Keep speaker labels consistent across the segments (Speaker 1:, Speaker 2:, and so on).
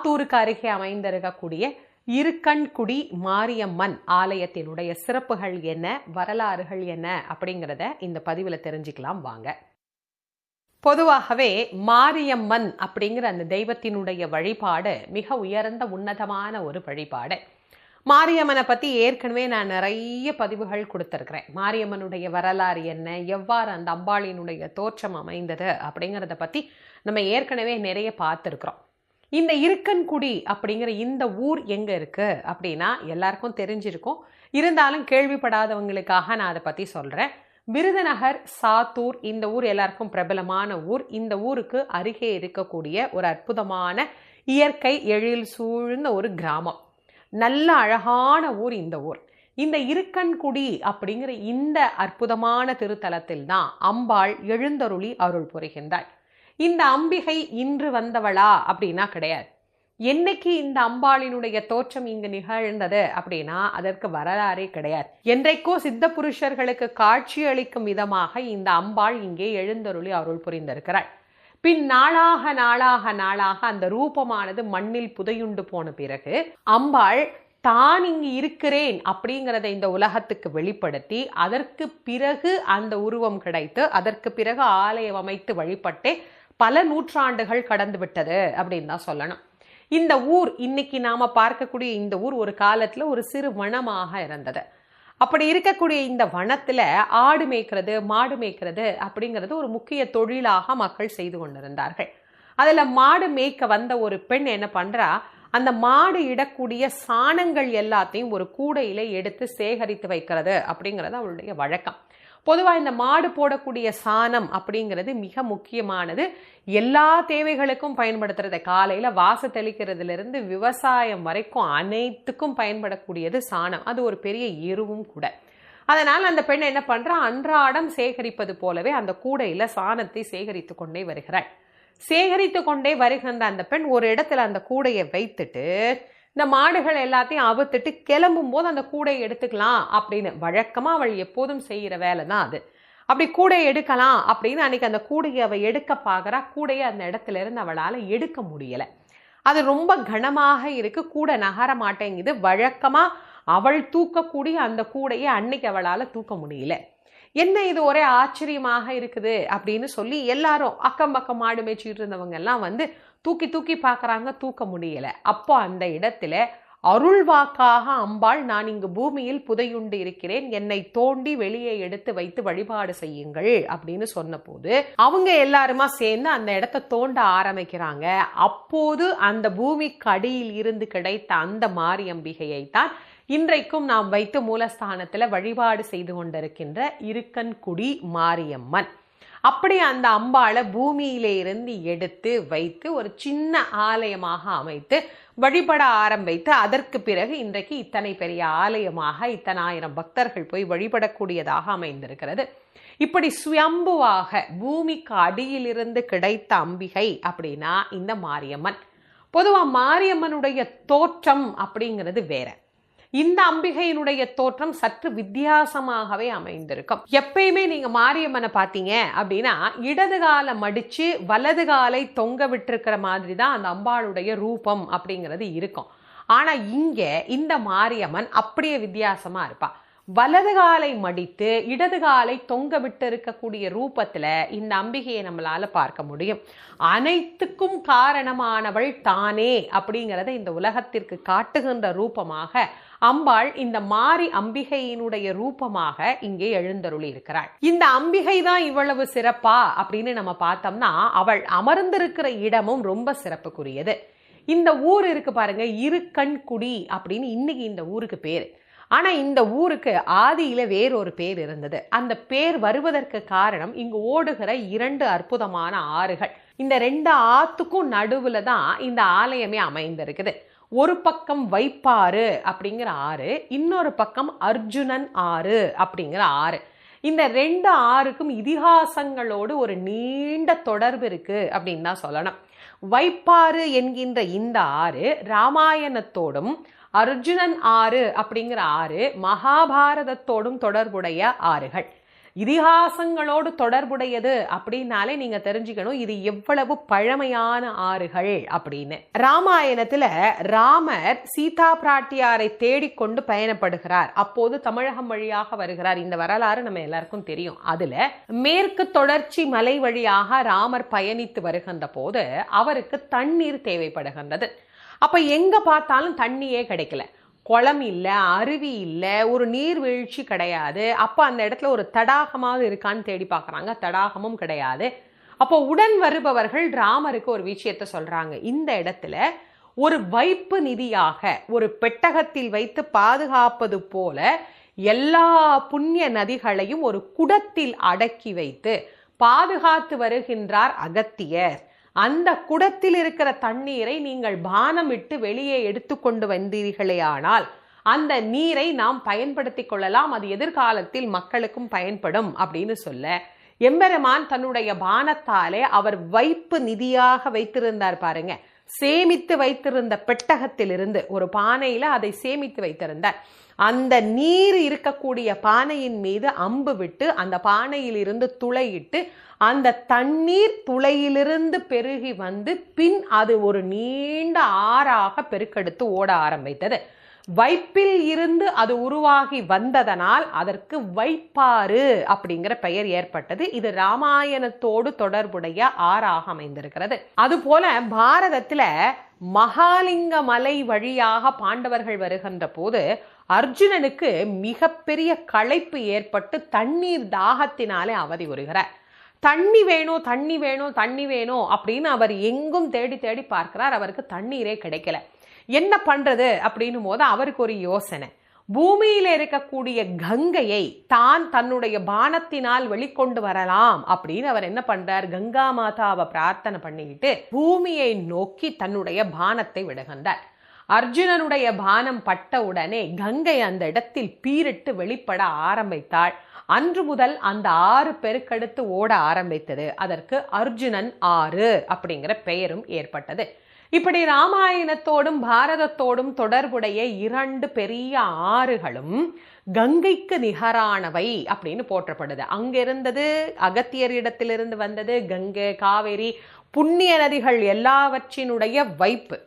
Speaker 1: ஆத்தூருக்கு அருகே அமைந்திருக்கக்கூடிய இருக்கண்குடி மாரியம்மன் ஆலயத்தினுடைய சிறப்புகள் என்ன வரலாறுகள் என்ன அப்படிங்கிறத இந்த பதிவில் தெரிஞ்சுக்கலாம் வாங்க. பொதுவாகவே மாரியம்மன் அப்படிங்கிற அந்த தெய்வத்தினுடைய வழிபாடு மிக உயர்ந்த உன்னதமான ஒரு வழிபாடு. மாரியம்மனை பற்றி ஏற்கனவே நான் நிறைய பதிவுகள் கொடுத்துருக்கிறேன். மாரியம்மனுடைய வரலாறு என்ன எவ்வாறு அந்த அம்பாளினுடைய தோற்றம் அமைந்தது அப்படிங்கிறத பற்றி நம்ம ஏற்கனவே நிறைய பார்த்துருக்குறோம். இந்த இருக்கன்குடி அப்படிங்கிற இந்த ஊர் எங்கே இருக்குது அப்படின்னா எல்லாருக்கும் தெரிஞ்சிருக்கும். இருந்தாலும் கேள்விப்படாதவங்களுக்காக நான் அதை பற்றி சொல்கிறேன் விருதுநகர் சாத்தூர் இந்த ஊர் எல்லாருக்கும் பிரபலமான ஊர். இந்த ஊருக்கு அருகே இருக்கக்கூடிய ஒரு அற்புதமான இயற்கை எழில் சூழ்ந்த ஒரு கிராமம். நல்ல அழகான ஊர் இந்த ஊர். இந்த இருக்கன்குடி அப்படிங்கிற இந்த அற்புதமான திருத்தலத்தில் தான் அம்பாள் எழுந்தருளி அருள் புரிகின்றாள். இந்த அம்பிகை இன்று வந்தவளா? அப்படின்னா கிடையாது. என்னைக்கு இந்த அம்பாளினுடைய தோற்றம் இங்கு நிகழ்ந்தது அப்படின்னா அதற்கு வரலாறே கிடையாது. என்றைக்கோ சித்த புருஷர்களுக்கு காட்சி அளிக்கும் விதமாக இந்த அம்பாள் இங்கே எழுந்தருளி அருள் புரிந்திருக்கிறாள். பின் நாளாக நாளாக நாளாக அந்த ரூபமானது மண்ணில் புதையுண்டு போன பிறகு அம்பாள் தான் இங்கு இருக்கிறேன் அப்படிங்கிறத இந்த உலகத்துக்கு வெளிப்படுத்தி அதற்கு பிறகு அந்த உருவம் கிடைத்து அதற்கு பிறகு ஆலயம் அமைத்து வழிபட்டே பல நூற்றாண்டுகள் கடந்து விட்டது அப்படின்னு தான் சொல்லணும். இந்த ஊர் இன்னைக்கு நாம பார்க்கக்கூடிய இந்த ஊர் ஒரு காலத்துல ஒரு சிறு வனமாக இருந்தது. அப்படி இருக்கக்கூடிய இந்த வனத்துல ஆடு மேய்க்கிறது மாடு மேய்க்கிறது அப்படிங்கிறது ஒரு முக்கிய தொழிலாக மக்கள் செய்து கொண்டிருந்தார்கள். அதுல மாடு மேய்க்க வந்த ஒரு பெண் என்ன பண்றா அந்த மாடு இடக்கூடிய சாணங்கள் எல்லாத்தையும் ஒரு கூடையில எடுத்து சேகரித்து வைக்கிறது அப்படிங்கிறது அவளுடைய வழக்கம். பொதுவாக இந்த மாடு போடக்கூடிய சாணம் அப்படிங்கிறது மிக முக்கியமானது. எல்லா தேவைகளுக்கும் பயன்படுத்துறது காலையில் வாச தெளிக்கிறதுலேருந்து விவசாயம் வரைக்கும் அனைத்துக்கும் பயன்படக்கூடியது சாணம். அது ஒரு பெரிய எருவும் கூட. அதனால் அந்த பெண் என்ன பண்ணுறா அன்றாடம் சேகரிப்பது போலவே அந்த கூடையில் சாணத்தை சேகரித்து கொண்டே வருகிறாள். சேகரித்து கொண்டே வருகின்ற அந்த பெண் ஒரு இடத்துல அந்த கூடையை வைத்துட்டு இந்த மாடுகள் எல்லாத்தையும் அவுத்துட்டு கிளம்பும் போது அந்த கூடையை எடுத்துக்கலாம் அப்படின்னு. வழக்கமாக அவள் எப்போதும் செய்கிற வேலை தான் அது. அப்படி கூடையை எடுக்கலாம் அப்படின்னு அன்னைக்கு அந்த கூடையை அவள் எடுக்க பார்க்குறா. கூடையை அந்த இடத்துல இருந்து அவளால் எடுக்க முடியலை. அது ரொம்ப கனமாக இருக்கு. கூட நகர மாட்டேங்குது. வழக்கமாக அவள் தூக்கக்கூடிய அந்த கூடையை அன்னைக்கு அவளால் தூக்க முடியல. என்ன இது ஒரே ஆச்சரியமாக இருக்குது அப்படின்னு சொல்லி எல்லாரும் அக்கம் பக்கம் மாடு மேய்ச்சிட்டு இருந்தவங்க எல்லாம் வந்து தூக்கி தூக்கி பார்க்குறாங்க தூக்க முடியல. அப்போ அந்த இடத்துல அருள்வாக்காக அம்பாள் நான் இங்கு பூமியில் புதையுண்டு இருக்கிறேன். என்னை தோண்டி வெளியே எடுத்து வைத்து வழிபாடு செய்யுங்கள் அப்படின்னு சொன்னபோது அவங்க எல்லாருமா சேர்ந்து அந்த இடத்த தோண்ட ஆரம்பிக்கிறாங்க. அப்போது அந்த பூமிக்கு அடியில் இருந்து கிடைத்த அந்த மாரியம்பிகையை தான் இன்றைக்கும் நாம் வைத்து மூலஸ்தானத்துல வழிபாடு செய்து கொண்டிருக்கின்ற இருக்கன்குடி மாரியம்மன். அப்படி அந்த அம்பாளை பூமியிலே இருந்து எடுத்து வைத்து ஒரு சின்ன ஆலயமாக அமைத்து வழிபட ஆரம்பித்து அதற்கு பிறகு இன்றைக்கு இத்தனை பெரிய ஆலயமாக இத்தனை ஆயிரம் பக்தர்கள் போய் வழிபடக்கூடியதாக அமைந்திருக்கிறது. இப்படி சுயம்புவாக பூமிக்கு அடியிலிருந்து கிடைத்த அம்பிகை அப்படின்னா இந்த மாரியம்மன். பொதுவாக மாரியம்மனுடைய தோற்றம் அப்படிங்கிறது வேற. இந்த அம்பிகையினுடைய தோற்றம் சற்று வித்தியாசமாகவே அமைந்திருக்கும். எப்பயுமே நீங்க மாரியம்மனை பார்த்தீங்க அப்படின்னா இடது காலை மடிச்சு வலது காலை தொங்க விட்டுருக்கிற மாதிரி தான் அந்த அம்பாளுடைய ரூபம் அப்படிங்கிறது இருக்கும். ஆனா இங்க இந்த மாரியம்மன் அப்படியே வித்தியாசமா இருப்பா. வலது காலை மடித்து இடது காலை தொங்க விட்டு இருக்கக்கூடிய ரூபத்தில் இந்த அம்பிகையை நம்மளால பார்க்க முடியும். அனைத்துக்கும் காரணமானவள் தானே அப்படிங்கிறத இந்த உலகத்திற்கு காட்டுகின்ற ரூபமாக அம்பாள் இந்த மாரி அம்பிகையினுடைய ரூபமாக இங்கே எழுந்தருளி இருக்கிறாள் இந்த அம்பிகை தான் இவ்வளவு சிறப்பா அப்படின்னு நம்ம பார்த்தோம்னா அவள் அமர்ந்திருக்கிற இடமும் ரொம்ப சிறப்புக்குரியது. இந்த ஊர் இருக்கு பாருங்க இருக்கண்குடி அப்படின்னு இன்னைக்கு இந்த ஊருக்கு பேரு. ஆனால் இந்த ஊருக்கு ஆதியில வேறொரு பேர் இருந்தது. அந்த பேர் வருவதற்கு காரணம் இங்கு ஓடுகிற இரண்டு அற்புதமான ஆறுகள். இந்த ரெண்டு ஆத்துக்கும் நடுவில் தான் இந்த ஆலயமே அமைந்திருக்குது. ஒரு பக்கம் வைப்பாறு அப்படிங்கிற ஆறு இன்னொரு பக்கம் அர்ஜுனன் ஆறு அப்படிங்கிற ஆறு. இந்த ரெண்டு ஆறுக்கும் இதிகாசங்களோடு ஒரு நீண்ட தொடர்பு இருக்கு அப்படின்னு தான் சொல்லணும். வைப்பாறு என்கின்ற இந்த ஆறு ராமாயணத்தோடும் அர்ஜுனன் ஆறு அப்படிங்கிற ஆறு மகாபாரதத்தோடும் தொடர்புடைய ஆறுகள். இதிகாசங்களோடு தொடர்புடையது அப்படின்னாலே நீங்க தெரிஞ்சுக்கணும் இது எவ்வளவு பழமையான ஆறுகள் அப்படின்னு. ராமாயணத்துல ராமர் சீதா பிராட்டியாரை தேடிக்கொண்டு பயணப்படுகிறார். அப்போது தமிழகம் வழியாக வருகிறார். இந்த வரலாறு நம்ம எல்லாருக்கும் தெரியும். அதுல மேற்கு தொடர்ச்சி மலை வழியாக ராமர் பயணித்து வருகின்ற போது அவருக்கு தண்ணீர் தேவைப்படுகின்றது. அப்போ எங்கே பார்த்தாலும் தண்ணியே கிடைக்கல. குளம் இல்லை அருவி இல்லை ஒரு நீர்வீழ்ச்சி கிடையாது. அப்போ அந்த இடத்துல ஒரு தடாகமாவது இருக்கான்னு தேடி பார்க்குறாங்க. தடாகமும் கிடையாது. அப்போ உடன் வருபவர்கள் ராமருக்கு ஒரு விஷயத்த சொல்கிறாங்க இந்த இடத்துல ஒரு வைப்பு நிதியாக ஒரு பெட்டகத்தில் வைத்து பாதுகாப்பது போல எல்லா புண்ணிய நதிகளையும் ஒரு குடத்தில் அடக்கி வைத்து பாதுகாத்து வருகின்றார் அகத்தியர். அந்த குடத்தில் இருக்கிற தண்ணீரை நீங்கள் பானமிட்டு வெளியே எடுத்துக்கொண்டு வந்தீர்களே ஆனால் அந்த நீரை நாம் பயன்படுத்திக் கொள்ளலாம் அது எதிர்காலத்தில் மக்களுக்கும் பயன்படும் அப்படின்னு சொல்ல எம்பெருமான் தன்னுடைய பானத்தாலே அவர் வைப்பு நிதியாக வைத்திருந்தார் பாருங்க. சேமித்து வைத்திருந்த பெட்டகத்திலிருந்து ஒரு பானையில அதை சேமித்து வைத்திருந்தார். அந்த நீர் இருக்கக்கூடிய பானையின் மீது அம்பு விட்டு அந்த பானையில் இருந்து துளையிட்டு அந்த தண்ணீர் துளையிலிருந்து பெருகி வந்து பின் அது ஒரு நீண்ட ஆறாக பெருக்கெடுத்து ஓட ஆரம்பித்தது. வைப்பில் இருந்து அது உருவாகி வந்ததனால் அதற்கு வைப்பாறு அப்படிங்கிற பெயர் ஏற்பட்டது. இது ராமாயணத்தோடு தொடர்புடைய ஆறாக அமைந்திருக்கிறது. அதுபோல பாரதத்தில் மகாலிங்க மலை வழியாக பாண்டவர்கள் வருகின்ற போது அர்ஜுனனுக்கு மிகப்பெரிய களைப்பு ஏற்பட்டு தண்ணீர் தாகத்தினாலே அவதி வருகிறார் தண்ணி வேணும் தண்ணி வேணும் தண்ணி வேணும் அப்படின்னு அவர் எங்கும் தேடி தேடி பார்க்கிறார். அவருக்கு தண்ணீரே கிடைக்கல. என்ன பண்றது அப்படின்னும் போது அவருக்கு ஒரு யோசனை. பூமியில இருக்கக்கூடிய கங்கையை தான் தன்னுடைய பானத்தினால் வெளிக்கொண்டு வரலாம் அப்படின்னு அவர் என்ன பண்றார்? கங்கா மாதாவை பிரார்த்தனை பண்ணிக்கிட்டு பூமியை நோக்கி தன்னுடைய பானத்தை விடுகின்றார். அர்ஜுனனுடைய பானம் பட்ட உடனே கங்கை அந்த இடத்தில் பீரிட்டு வெளிப்பட ஆரம்பித்தாள். அன்று முதல் அந்த ஆறு பெருக்கெடுத்து ஓட ஆரம்பித்தது. அதற்கு அர்ஜுனன் ஆறு அப்படிங்கிற பெயரும் ஏற்பட்டது. இப்படி ராமாயணத்தோடும் பாரதத்தோடும் தொடர்புடைய இரண்டு பெரிய ஆறுகளும் கங்கைக்கு நிகரானவை அப்படின்னு போற்றப்படுது. அங்கிருந்தது அகத்தியர் இடத்திலிருந்து வந்தது கங்கை காவேரி புண்ணிய நதிகள் எல்லாவற்றினுடைய வைப்பு.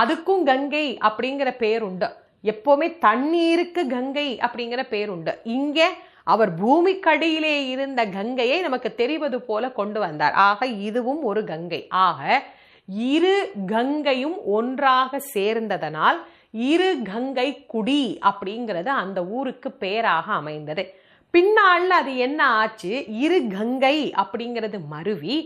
Speaker 1: அதுக்கும் கங்கை அப்படிங்கிற பேர் உண்டு. எப்போவுமே தண்ணீருக்கு கங்கை அப்படிங்கிற பேர் உண்டு. இங்க அவர் பூமிக்கடியிலே இருந்த கங்கையை நமக்கு தெரிவது போல கொண்டு வந்தார். ஆக இதுவும் ஒரு கங்கை. ஆக இரு கங்கையும் ஒன்றாக சேர்ந்ததனால் இரு கங்கை குடி அப்படிங்கிறது அந்த ஊருக்கு பேராக அமைந்தது. பின்னால் அது என்ன ஆச்சு? இரு கங்கை அப்படிங்கிறது மருவி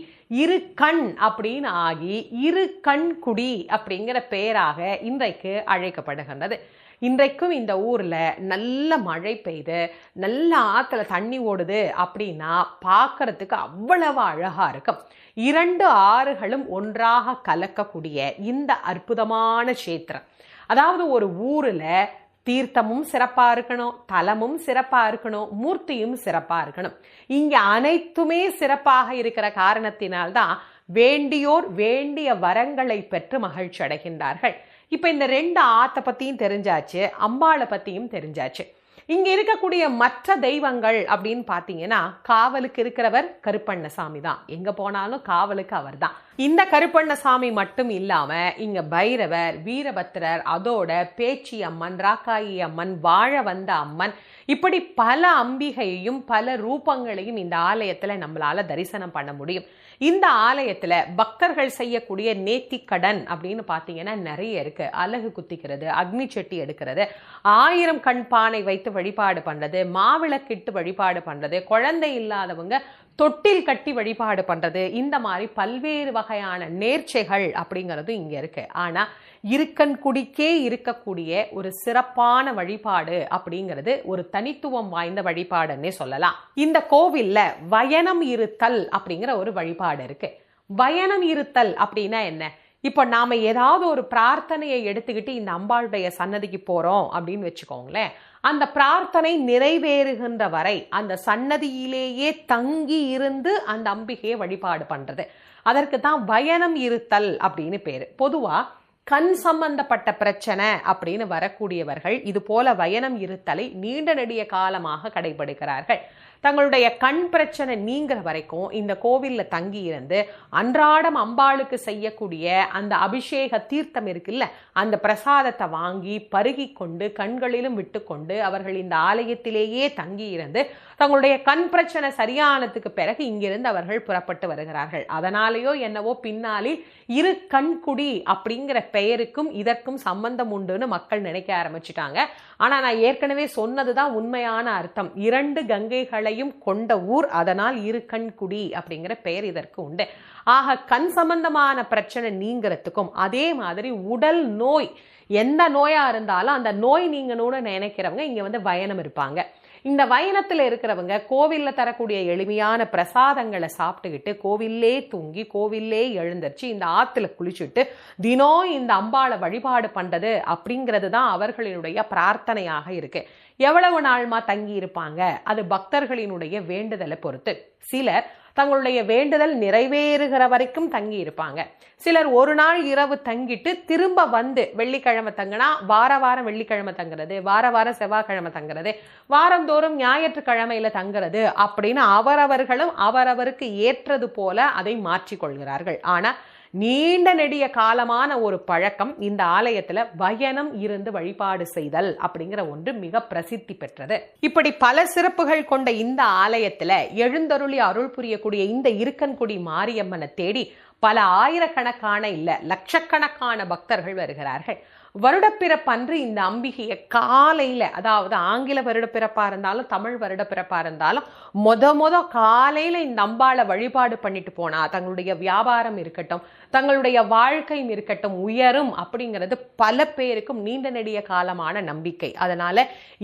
Speaker 1: இரு கண் அப்படின்னு ஆகி இரு கண் குடி அப்படிங்கிற பெயராக இன்றைக்கு அழைக்கப்படுகின்றது. இன்றைக்கும் இந்த ஊரில் நல்ல மழை பெய்து நல்ல ஆற்றுல தண்ணி ஓடுது அப்படின்னா பார்க்கறதுக்கு அவ்வளவு அழகாக இருக்கும். இரண்டு ஆறுகளும் ஒன்றாக கலக்கக்கூடிய இந்த அற்புதமான கஷேத்திரம். அதாவது ஒரு ஊரில் தீர்த்தமும் சிறப்பா இருக்கணும் தலமும் சிறப்பா இருக்கணும் மூர்த்தியும் சிறப்பா இருக்கணும். இங்க அனைத்துமே சிறப்பாக இருக்கிற காரணத்தினால்தான் வேண்டியோர் வேண்டிய வரங்களை பெற்று மகிழ்ச்சி அடைகின்றார்கள். இப்ப இந்த ரெண்டு ஆத்தை பத்தியும் தெரிஞ்சாச்சு அம்பாளை பத்தியும் தெரிஞ்சாச்சு. இங்க இருக்கக்கூடிய மற்ற தெய்வங்கள் அப்படின்னு பாத்தீங்கன்னா காவலுக்கு இருக்கிறவர் கருப்பண்ணசாமி தான். எங்க போனாலும் காவலுக்கு அவர் தான் இந்த கருப்பண்ணசாமி மட்டும் இல்லாமல் இங்க பைரவர் வீரபத்திரர் அதோட பேச்சி அம்மன் ராக்காயி அம்மன் வாழ வந்த அம்மன் இப்படி பல அம்பிகையையும் பல ரூபங்களையும் இந்த ஆலயத்துல நம்மளால தரிசனம் பண்ண முடியும். இந்த ஆலயத்துல பக்தர்கள் செய்யக்கூடிய நேத்திக்கடன் அப்படின்னு பாத்தீங்கன்னா நிறைய இருக்கு. அலகு குத்திக்கிறது அக்னி செட்டி எடுக்கிறது ஆயிரம் கண் பானை வைத்து வழிபாடு பண்றது மாவிளக்கிட்டு வழிபாடு பண்றது குழந்தை இல்லாதவங்க தொட்டில் கட்டி வழிபாடு பண்றது. இந்த மாதிரி பல்வேறு வகையான நேர்ச்சைகள் அப்படிங்கிறது இங்க இருக்கு. ஆனா இருக்கன்குடிக்கே இருக்கக்கூடிய ஒரு சிறப்பான வழிபாடு அப்படிங்கிறது ஒரு தனித்துவம் வாய்ந்த வழிபாடுன்னே சொல்லலாம். இந்த கோவில்ல வயனம் இருத்தல் அப்படிங்கிற ஒரு வழிபாடு இருக்கு. வயனம் இருத்தல் அப்படின்னா என்ன? இப்போ நாம ஏதாவது ஒரு பிரார்த்தனையை எடுத்துக்கிட்டு இந்த அம்பாளுடைய சன்னதிக்கு போறோம் அப்படின்னு வச்சுக்கோங்களேன். அந்த பிரார்த்தனை நிறைவேறுகின்ற வரை அந்த சன்னதியிலேயே தங்கி இருந்து அந்த அம்பிகையை வழிபாடு பண்றது. அதற்கு தான் பயணம் இருத்தல் அப்படின்னு பேர். பொதுவா கண் சம்பந்தப்பட்ட பிரச்சனை அப்படின்னு வரக்கூடியவர்கள் இது போல வயனம் இருத்தலை நீண்ட நெடிய காலமாக கடைபிடிக்கிறார்கள். தங்களுடைய கண் பிரச்சனை நீங்கிற வரைக்கும் இந்த கோவிலில் தங்கி இருந்து அன்றாடம் அம்பாளுக்கு செய்யக்கூடிய அந்த அபிஷேக தீர்த்தம் இருக்குல்ல அந்த பிரசாதத்தை வாங்கி பருகி கொண்டு கண்களிலும் விட்டுக்கொண்டு அவர்கள் இந்த ஆலயத்திலேயே தங்கி இருந்து தங்களுடைய கண் பிரச்சனை சரியானதுக்கு பிறகு இங்கிருந்து அவர்கள் புறப்பட்டு வருகிறார்கள். அதனாலேயோ என்னவோ பின்னாளில் இரு கண்குடி அப்படிங்கிற பெயருக்கும் இதற்கும் சம்பந்தம் உண்டுன்னு மக்கள் நினைக்க ஆரம்பிச்சிட்டாங்க. ஆனால் நான் ஏற்கனவே சொன்னது தான் உண்மையான அர்த்தம். இரண்டு கங்கைகளையும் கொண்ட ஊர் அதனால் இரு கண்குடி அப்படிங்கிற பெயர் இதற்கு உண்டு. ஆக கண் சம்பந்தமான பிரச்சனை நீங்கிறதுக்கும் அதே மாதிரி உடல் நோய் எந்த நோயாக இருந்தாலும் அந்த நோய் நீங்கணும்னு நினைக்கிறவங்க இங்கே வந்து பயணம் இருப்பாங்க. இந்த வயனத்துல இருக்கிறவங்க கோவில்ல தரக்கூடிய எளிமையான பிரசாதங்களை சாப்பிட்டுக்கிட்டு கோவில்லே தூங்கி கோவில்லே எழுந்தரிச்சு இந்த ஆற்றுல குளிச்சுட்டு தினம் இந்த அம்பாளை வழிபாடு பண்ணுறது அப்படிங்கிறது தான் அவர்களினுடைய பிரார்த்தனையாக இருக்கு. எவ்வளவு நாள்மா தங்கி இருப்பாங்க? அது பக்தர்களினுடைய வேண்டுதலை பொறுத்து. சிலர் தங்களுடைய வேண்டுதல் நிறைவேறுகிற வரைக்கும் தங்கி இருப்பாங்க சிலர் ஒரு நாள் இரவு தங்கிட்டு திரும்ப வந்து வெள்ளிக்கிழமை தங்கினா வார வாரம் வெள்ளிக்கிழமை தங்குறது வார வாரம் செவ்வாய்க்கிழமை தங்குறது வாரந்தோறும் ஞாயிற்றுக்கிழமையில தங்குறது அப்படின்னு அவரவர்களும் அவரவருக்கு ஏற்றது போல அதை மாற்றிக்கொள்கிறார்கள். ஆனா நீண்ட நெடிய காலமான ஒரு பழக்கம் இந்த ஆலயத்துல வயனம் இருந்து வழிபாடு செய்தல் அப்படிங்கிற ஒன்று மிக பிரசித்தி பெற்றது. இப்படி பல சிறப்புகள் கொண்ட இந்த ஆலயத்துல எழுந்தருளி அருள் புரியக்கூடிய இந்த இருக்கன்குடி மாரியம்மனை தேடி பல ஆயிரக்கணக்கான இல்ல லட்சக்கணக்கான பக்தர்கள் வருகிறார்கள். வருடப்பிறப்பன்று இந்த அம்பிகையை காலையில் அதாவது ஆங்கில வருடப்பிறப்பாக இருந்தாலும் தமிழ் வருடப்பிறப்பாக இருந்தாலும் மொத மொத காலையில் இந்த அம்பாளை வழிபாடு பண்ணிட்டு போனால் தங்களுடைய வியாபாரம் இருக்கட்டும் தங்களுடைய வாழ்க்கையும் இருக்கட்டும் உயரும் அப்படிங்கிறது பல பேருக்கும் நீண்ட நெடிய காலமான நம்பிக்கை. அதனால்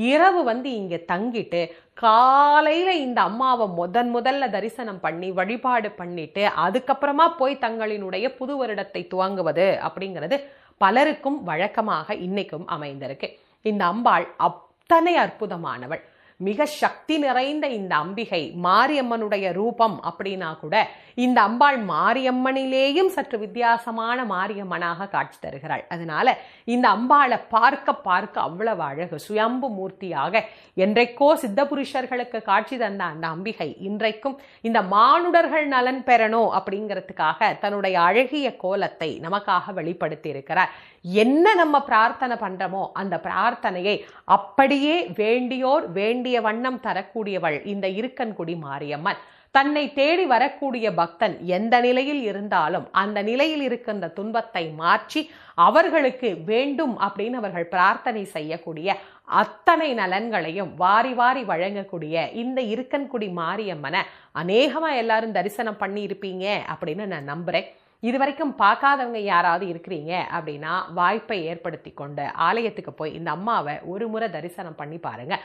Speaker 1: இரவு வந்து இங்கே தங்கிட்டு காலையில் இந்த அம்மாவை முதன் முதல்ல தரிசனம் பண்ணி வழிபாடு பண்ணிட்டு அதுக்கப்புறமா போய் தங்களினுடைய புது வருடத்தை துவங்குவது அப்படிங்கிறது பலருக்கும் வழக்கமாக இன்னைக்கும் அமைந்திருக்கு. இந்த அம்பாள் அத்தனை அற்புதமானவள். மிக சக்தி நிறைந்த இந்த அம்பிகை மாரியம்மனுடைய ரூபம் அப்படின்னா கூட இந்த அம்பாள் மாரியம்மனிலேயும் சற்று வித்தியாசமான மாரியம்மனாக காட்சி தருகிறாள். அதனால இந்த அம்பாளை பார்க்க பார்க்க அவ்வளவு அழகு சுயம்பு மூர்த்தியாக என்றைக்கோ சித்த புருஷர்களுக்கு காட்சி தந்த அந்த அம்பிகை இன்றைக்கும் இந்த மானுடர்கள் நலன் பெறணும் அப்படிங்கிறதுக்காக தன்னுடைய அழகிய கோலத்தை நமக்காக வெளிப்படுத்தி இருக்கிறார் என்ன நம்ம பிரார்த்தனை பண்றோமோ அந்த பிரார்த்தனையை அப்படியே வேண்டியோர் வேண்டிய வண்ணம் தரக்கூடியவள் இந்த இருக்கன்குடி மாரியம்மன். தன்னை தேடி வரக்கூடிய பக்தன் எந்த நிலையில் இருந்தாலும் அந்த நிலையில் இருக்கின்ற துன்பத்தை மாற்றி அவர்களுக்கு வேண்டும் அப்படின்னு அவர்கள் பிரார்த்தனை செய்யக்கூடிய அத்தனை நலன்களையும் வாரி வாரி வழங்கக்கூடிய இந்த இருக்கன்குடி மாரியம்மனை அநேகமா எல்லாரும் தரிசனம் பண்ணி இருப்பீங்க அப்படின்னு நான் நம்புறேன். இது வரைக்கும் பார்க்காதவங்க யாராவது இருக்கிறீங்க அப்படின்னா வாய்ப்பை ஏற்படுத்தி கொண்டு ஆலயத்துக்கு போய் இந்த அம்மாவை ஒரு முறை தரிசனம் பண்ணி பாருங்க.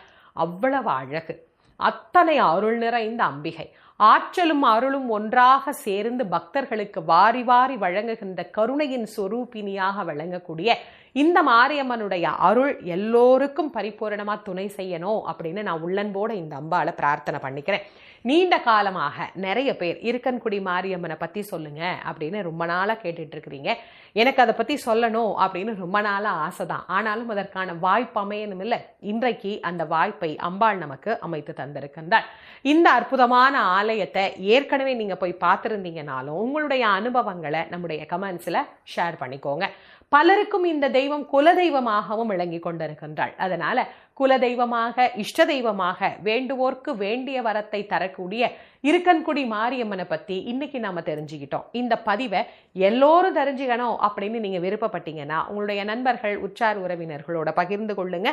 Speaker 1: அவ்வளவு அழகு. அத்தனை அருள் நிறைந்த அம்பிகை. ஆற்றலும் அருளும் ஒன்றாக சேர்ந்து பக்தர்களுக்கு வாரி வாரி வழங்குகின்ற கருணையின் சொரூபினியாக வழங்கக்கூடிய இந்த மாரியம்மனுடைய அருள் எல்லோருக்கும் பரிபூரணமாக துணை செய்யணும் அப்படின்னு நான் உள்ளன்போட இந்த அம்பாவில் பிரார்த்தனை பண்ணிக்கிறேன். நீண்ட காலமாக நிறைய பேர் இருக்கன்குடி மாரியம்மனை பற்றி சொல்லுங்க அப்படின்னு ரொம்ப நாளாக கேட்டுட்டு இருக்கிறீங்க எனக்கு அதை பற்றி சொல்லணும் அப்படின்னு ரொம்ப நாளாக ஆசை தான் ஆனாலும் அதற்கான வாய்ப்பு அமையணும் இல்லை இன்றைக்கு அந்த வாய்ப்பை அம்பாள் நமக்கு அமைத்து தந்திருக்கின்றாள். இந்த அற்புதமான ஆலயத்தை ஏற்கனவே நீங்கள் போய் பார்த்துருந்தீங்கனாலும் உங்களுடைய அனுபவங்களை நம்முடைய கமெண்ட்ஸில் ஷேர் பண்ணிக்கோங்க. பலருக்கும் இந்த தெய்வம் குலதெய்வமாகவும் விளங்கி கொண்டிருக்கின்றாள். அதனால குலதெய்வமாக இஷ்ட தெய்வமாக வேண்டுவோர்க்கு வேண்டிய வரத்தை தரக்கூடிய இருக்கன்குடி மாரியம்மனை பத்தி இன்னைக்கு நாம தெரிஞ்சுக்கிட்டோம். இந்த பதிவை எல்லோரும் தெரிஞ்சுக்கணும் அப்படின்னு நீங்க விருப்பப்பட்டீங்கன்னா உங்களுடைய நண்பர்கள் உற்றார் உறவினர்களோட பகிர்ந்து கொள்ளுங்க.